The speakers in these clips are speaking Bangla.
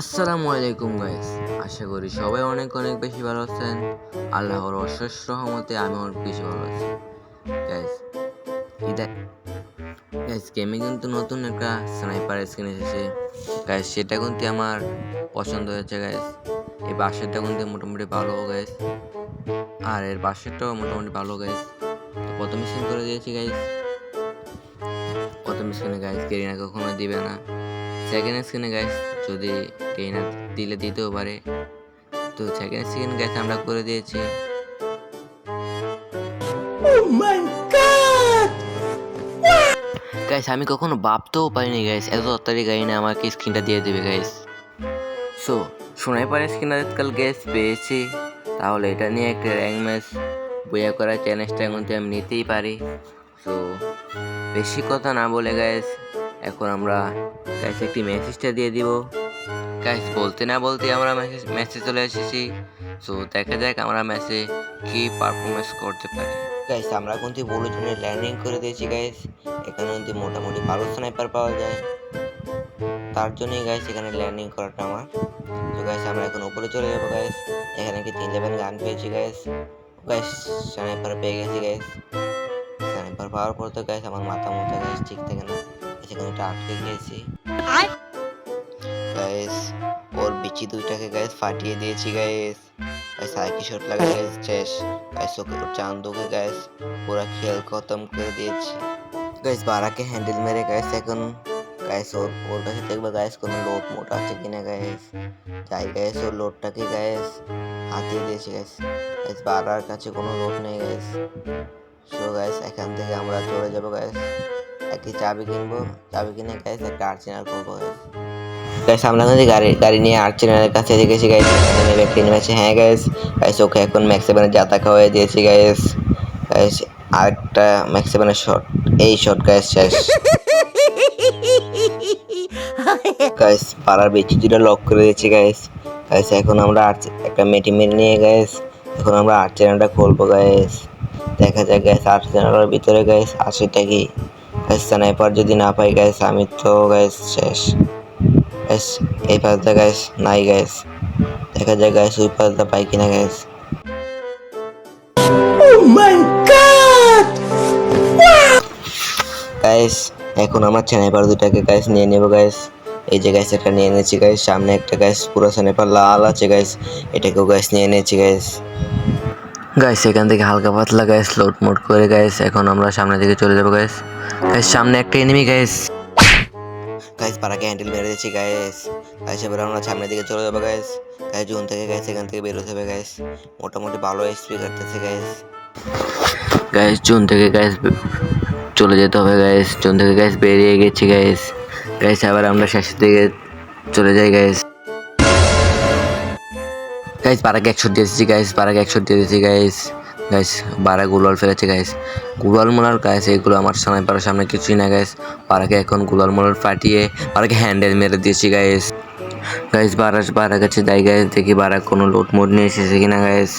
আসসালামু আলাইকুম গাইস আশা করি সবাই অনেক অনেক বেশি ভালো আছেন। আল্লাহর অশেষ রহমতে আমি অনেক বেশি ভালো আছি। গাইস এটা গাইস গেমে কিন্তু নতুন একটা স্নাইপার স্কিন এসেছে। গাইস সেটা কিন্তু আমার পছন্দ হয়েছে গাইস এই বাসেরটা কিন্তু মোটামুটি ভালো গাইস আর এর বাসেরটাও মোটামুটি ভালো গাইস তো প্রথম স্কিন করে দিয়েছি গাইস প্রথম স্কিনে গাইস গেরিনা কখনো দিবে না। সেকেন্ড স্ক্রিনে গ্যাস যদি ট্রেনার দিলে দিতেও পারে। তো সেকেন্ড স্ক্রিন গ্যাস আমরা করে দিয়েছি। গাইস আমি কখনো ভাবতেও পারিনি গাইস এত তাড়াতাড়ি গাড়ি না আমাকে স্ক্রিনটা দিয়ে দেবে গাইস সো শোনাই পারে স্ক্রিন আজকাল গ্যাস পেয়েছি। তাহলে এটা নিয়ে একটা র্যাঙ্ক ম্যাচ বইয়া করার চ্যালেঞ্জটা এখন আমি নিতেই পারি। সো বেশি কথা না বলে গাইস এখন আমরা গাইস একটি মেসেজটা দিয়ে দিব। গাইস বলতে না বলতে আমরা মেসেজ মেসেজ চলে এসেছি। সো দেখা যাক আমরা ম্যাচে কি পারফরমেন্স করতে পারি। গাইস আমরা কিন্তু বড় জন্য ল্যান্ডিং করে দিয়েছি গাইস এখানে কিন্তু মোটামুটি ভালো স্নাইপার পাওয়া যায়। তার জন্যই গাইস এখানে ল্যান্ডিং করাটা আমার। তো গাইস আমরা এখন উপরে চলে যাব গাইস এখানে কি তিন লেভেল গান পেয়েছি গাইস গাইস স্নাইপার পেয়ে গেছি গাইস স্নাইপার পাওয়ার পর তো গাইস আমার মাথা মুথা গাইস ঠিক থাকে না। সেখানে একটা আটকে গিয়েছি গাইস ওর বিচি দুইটাকে গাইস ফাটিয়ে দিয়েছি গাইস গাইস আর কি শট লাগা গাইস শেষ গাইস ওকে ওর চান্দুকে গাইস পুরো খেল খতম করে দিয়েছি গাইস বারাকে হ্যান্ডেল মেরে গাইস এখন গাইস ওর ওর কাছে দেখবে গাইস কোনো লোড মোট আছে কিনা গাইস যাই গাইস ওর লোডটাকে গাইস হাতিয়ে দিয়েছি গাইস গাইস বারার কাছে কোনো লোড নেই গাইস সো গাইস এখান থেকে আমরা চলে যাব গাইস একটি চাবি কিনবো। চাবি কিনে গাইস একটা আর্চেনার করব গাইস আমরা কিন্তু গাড়ি গাড়ি নিয়ে আর্চেনারের কাছে গেছি গাইস এখানে ব্যক্তি নেমেছে হ্যাঁ গাইস গাইস ওকে এখন ম্যাক্স সেভেনের জাতা খাওয়াই দিয়েছি গাইস গাইস আরেকটা ম্যাক্স সেভেনের শট এই শট গাইস শেষ গাইস পাড়ার বেচি দুটো লক করে দিয়েছি গাইস গাইস এখন আমরা আর্চ- একটা মেটিমেল নিয়ে গাইস এখন আমরা আর্চেনারটা খুলবো গাইস দেখা যাক গাইস আর্চেনারের ভিতরে গাইস আশিটা কি? স্নাইপার যদি না পাই গাইস আমি তো গাইস শেষ। গাইস এই পাশটা গাইস নাই গাইস দেখা যায় গাইস ওই পাশটা পাই কিনা গাইস গাইস এখন আমার স্নাইপার দুটাকে গাইস নিয়ে নেব গাইস এই যে গাইস একটা নিয়ে নিয়েছি গাইস সামনে একটা গাইস পুরো স্নাইপার লাল আছে গাইস এটাকেও গাইস নিয়ে নিয়েছি গাইস গাইস এখান থেকে হালকা পাতলা গাইস লোড মোড করে গাইস এখন আমরা সামনের দিকে চলে যাব গাইস গাইস সামনে একটা এনিমি গাইস গাইস পাড়াকে হ্যান্ডেল মেরে দিয়েছি গাইস গাইস এবার আমরা সামনের দিকে চলে যাব গাইস গাইস জুন থেকে গাইস এখান থেকে বেরোতে হবে গাইস মোটামুটি ভালো এসপি কাটতেছে গাইস গাইস জুন থেকে গাইস চলে যেতে হবে গাইস জুন থেকে গাইস বেরিয়ে গেছি গাইস গাইস আবার আমরা শেষের দিকে চলে যাই গাইস গাইস বারাকে একশো দিয়েছি গাইস বারাকে একশো দিয়েছি গাইস গাইস বারা গুলাল ফেলেছে গাইস গুলাল মোলার গাইস এগুলো আমার সামনে পারার সামনে কিছুই না গাইস বারাকে এখন গুলাল মোলার ফাটিয়ে, বারাকে হ্যান্ডেল মেরে দিয়েছি গাইস গাইস বারা বারা কাছে যাই গাইস দেখি বারা কোনো লোড মোড নিয়ে এসেছে কিনা গাইস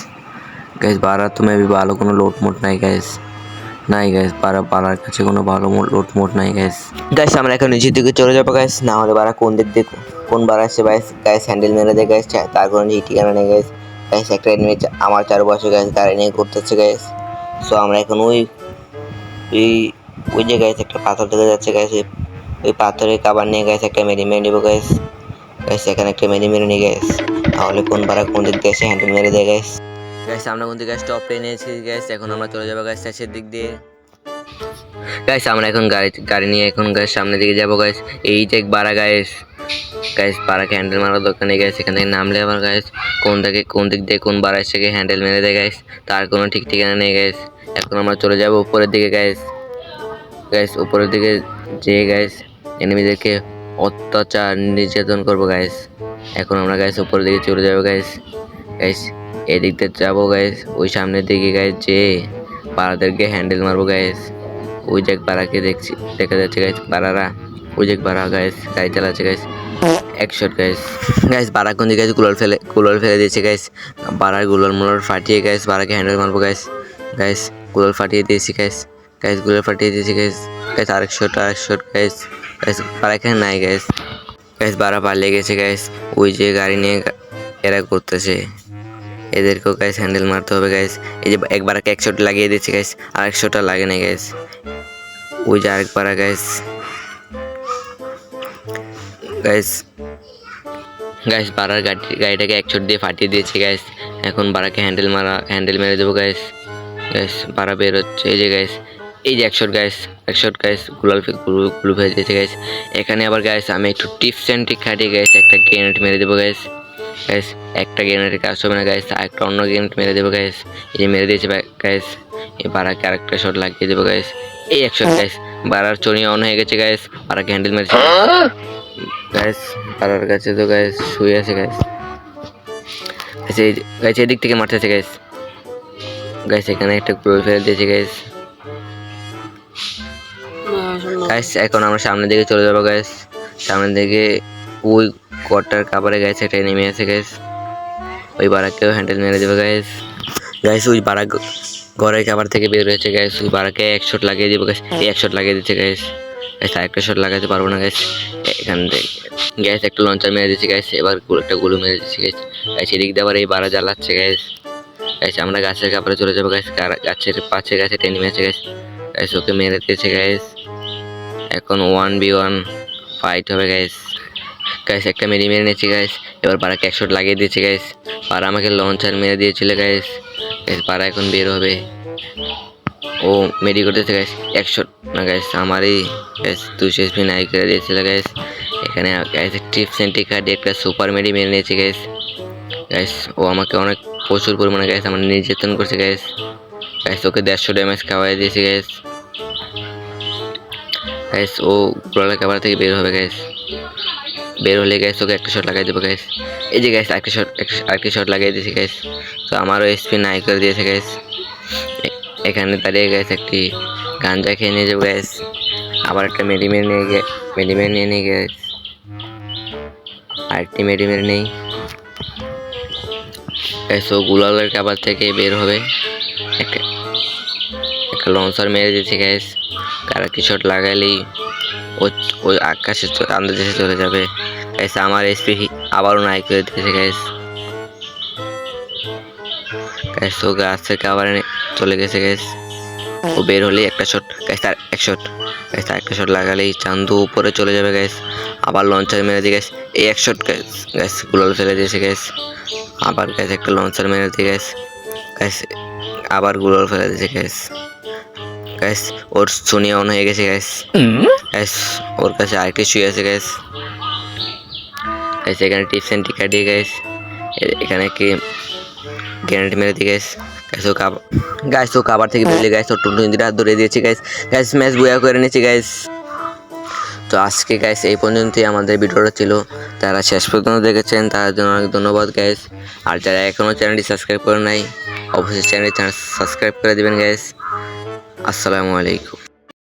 গাইস বারা তো মেবি ভালো কোনো লোড মোড নাই গাইস নাই গাইস বারা, বারার কাছে কোনো ভালো লোড মোড নাই গাইস গাইস আমরা এখন নিচের দিকে চলে যাব গাইস না হলে বারা কোন দিক দিয়ে কোন বার আসছে গাইস গাইস হ্যান্ডেল মেরে দেয় গাইস তার কোনো ঠিক ঠিকানা নেই গাইস গাইস একটা এনিমি আমার চার চারপাশে গাইস গাড়ি নিয়ে ঘুরতেছে গাইস সো আমরা এখন ওই ওই ওই যে গাইস একটা পাথর দেখা যাচ্ছে গাইস ওই পাথরের কাবার নিয়ে গাইস একটা মেরি মেরে নেব গাইস গাইস এখানে একটা মেরি মেরে নিয়ে গাইস তাহলে কোন বার কোন দিক দিয়ে হ্যান্ডেল মেরে দেয় গাইস গাইস আমরা কোন দিকে গাইস টপ টেনে এসেছি গাইস এখন আমরা চলে যাব গাইস শেষের দিক দিয়ে। গাইস আমরা এখন গাড়ি গাড়ি নিয়ে এখন গাইস সামনের দিকে যাব গাইস এই যে বাড়া গাইস গাইস বাড়াকে হ্যান্ডেল মারার দোকানে গাইস এখান থেকে নামলে আবার গাইস কোন দিকে কোন দিক দিয়ে কোন বাড়া এসে হ্যান্ডেল মেরে দেয় গাইস তার কোনো ঠিক ঠিকানা নেই গাইস এখন আমরা চলে যাব উপরের দিকে গাইস গাইস উপরের দিকে যেয়ে গাইস এনিমিদেরকে অত্যাচার, নির্যাতন করব গাইস এখন আমরা গাইস উপরের দিকে চলে যাব গাইস গাইস এদিক দিয়ে যাব গাইস ওই সামনের দিকে গাইস যে পাড়াদেরকে হ্যান্ডেল মারবো গাইস ওই যে পাড়াকে দেখছি, দেখা যাচ্ছে গাইস পাড়ারা ওই যে পাড়া গাইস গাড়ি চালাচ্ছে গাইস একশট গাইস গাইস বারা কোন দিকে গুলাল ফেলে গুলাল ফেলে দিয়েছে গাইস বারার গুলাল মুলাল ফাটিয়ে গাইস বারাকে হ্যান্ডেল মারবো গাইস গাইস গুলাল ফাটিয়ে দিয়েছি গাইস গাইস গুলাল ফাটিয়ে দিয়েছি গাইস গাইস আরেক শট আরেক শট গাইস গাইস এখানে নাই গাইস গাইস বাড়া পালিয়ে গেছে গ্যাস ওই যে গাড়ি নিয়ে এরা করতেছে এদেরকেও গ্যাস হ্যান্ডেল মারতে হবে গ্যাস এই যে একবার একশোটা লাগিয়ে দিচ্ছে গ্যাস আর একশোটা লাগে না গ্যাস ওই যে আরেকবার গ্যাস গ্যাস গ্যাস বাড়ার গাড়ি, গাড়িটাকে এক দিয়ে ফাটিয়ে দিয়েছে গ্যাস এখন বাড়াকে হ্যান্ডেল মারা হ্যান্ডেল মেরে দেবো গ্যাস গ্যাস বাড়া বের হচ্ছে, এই যে গ্যাস এই যে একশোট গ্যাস একশোট গ্যাস গুলাল গুলু ফেলে দিয়েছে গ্যাস এখানে আবার গ্যাস আমি একটু টিপস অ্যান্ড ট্রিক খাটিয়ে গ্যাস একটা গ্রেনেড মেরে দেবো গ্যাস গ্যাস একটা গ্রেনেডের কাজ হবে না গ্যাস একটা অন্য গ্রেনেড মেরে দেবো গ্যাস এই যে মেরে দিয়েছে গ্যাস এই বাড়াকে আরেকটা শট লাগিয়ে দেবো গ্যাস এই একশো গ্যাস বাড়ার চড়ি অন হয়ে গেছে গ্যাস বাড়াকে হ্যান্ডেল মেরেছে। গ্যাস বাড়ার কাছে তো গ্যাস শুয়ে আছে গ্যাস এই গ্যাস এদিক থেকে মারতেছে গ্যাস গ্যাস এখানে একটা গোল ফেলে দিয়েছে গ্যাস গ্যাস এখন আমরা সামনের দিকে চলে যাব গ্যাস সামনের দিকে ওই কটার কাপড়ে গ্যাস একটা নেমে আছে গ্যাস ওই বারাকেও হ্যান্ডেল মেরে দেবে গ্যাস গ্যাস ওই বারাক ঘরের কাপড় থেকে বের হয়েছে গ্যাস ওই বারাকে এক শট লাগিয়ে দেবো গ্যাস এই এক শট লাগিয়ে দিচ্ছে গ্যাস গ্যাস আরেকটা শট লাগাতে পারব না গ্যাস এখান থেকে। গ্যাস একটা লঞ্চার মেরে দিচ্ছে গ্যাস এবার একটা গুলো মেরে দিচ্ছে গ্যাস গ্যাস এদিক দিয়ে আবার এই বারা জ্বালাচ্ছে গ্যাস গ্যাস আমরা গাছের কাপড়ে চলে যাব গ্যাস গাছের পাশে গাছে টেনে মেরেছে গ্যাস গ্যাস ওকে মেরে দিয়েছে গ্যাস এখন ওয়ান বি ওয়ান ফাইট হবে গ্যাস গ্যাস একটা মেরে মেরে নিয়েছে গ্যাস এবার পাড়াকে একশো লাগিয়ে দিয়েছে গ্যাস পাড়া আমাকে লঞ্চার মেরে দিয়েছিল গ্যাস গ্যাস পাড়া এখন বের হবে। ও মেরি করতেছে গ্যাস একশো না গাইস আমারই গ্যাস দুশো এসপি নাই করে দিয়েছিল গ্যাস এখানে গ্যাস টিপস অ্যান্ড টিকার একটা সুপার মেরি মেরে নিয়েছে গ্যাস গ্যাস ও আমাকে অনেক প্রচুর পরিমাণে গ্যাস আমার নির্যাতন করছে গ্যাস গ্যাস ওকে দেড়শো ড্যামেজ খাওয়াই দিয়েছে গ্যাস গ্যাস ও গোলার কাবার থেকে বের হবে গ্যাস বের হলে গ্যাস ওকে একটা শট লাগাই দেবো গ্যাস এই যে গ্যাস একটা শট আরেকটা শট লাগাই দিয়েছে গ্যাস তো আমারও এসপি নাই করে দিয়েছে গ্যাস এখানে দাঁড়িয়ে গ্যাস একটি গাঞ্জা খেয়ে নিয়ে যাব গ্যাস আবার একটা মেডিমের নিয়ে গে মেডিমের নিয়ে নিয়ে গ্যাস আরেকটি মেডিমের নেই। গ্যাস ও গুলালের কাবার থেকে বের হবে। একটা একটা লঞ্চার মেরে দিয়েছে গ্যাস কারা কি শট লাগালেই ও আকাশে আন্দাজে চলে যাবে। গ্যাস আমার এসপি আবারও নাই করে দিয়েছে গ্যাস গ্যাস ও গাছ থেকে আবার চলে গেছে গ্যাস ও বের হলেই একটা শট গ্যাস তার এক শট গ্যাস তার একটা শট লাগালেই চান্দু উপরে চলে যাবে গ্যাস আবার লঞ্চার মেরে দিয়ে গ্যাস এই এক শট গ্যাস গ্যাস গুলাল ফেলে দিয়েছে গ্যাস আবার গ্যাস একটা লঞ্চার মেরে দিয়ে গ্যাস গ্যাস আবার গুলাল ফেলে দিয়েছে গ্যাস গ্যাস ওর সোনিয়া অন হয়ে গেছে গ্যাস গ্যাস ওর কাছে আরেকটি শুয়ে আছে গ্যাস গ্যাস এখানে টিপস অ্যান্ড টিকা দিয়ে গ্যাস এখানে কি গ্যারেন্টি মেরে দিয়ে গ্যাস গ্যাস ও কাব গ্যাস ও কাবার থেকে বেরিয়ে গ্যাস ও টুনটুন দিটা হাত ধরে দিয়েছে গ্যাস গ্যাস ম্যাচ বয়া করে নিয়েছে গ্যাস তো আজকে গ্যাস এই পর্যন্তই আমাদের ভিডিওটা ছিল। যারা শেষ পর্যন্ত দেখেছেন তার জন্য অনেক ধন্যবাদ গ্যাস আর যারা এখনও চ্যানেলটি সাবস্ক্রাইব করে নাই, অবশ্যই চ্যানেলটি সাবস্ক্রাইব করে দেবেন গ্যাস আসসালামু আলাইকুম।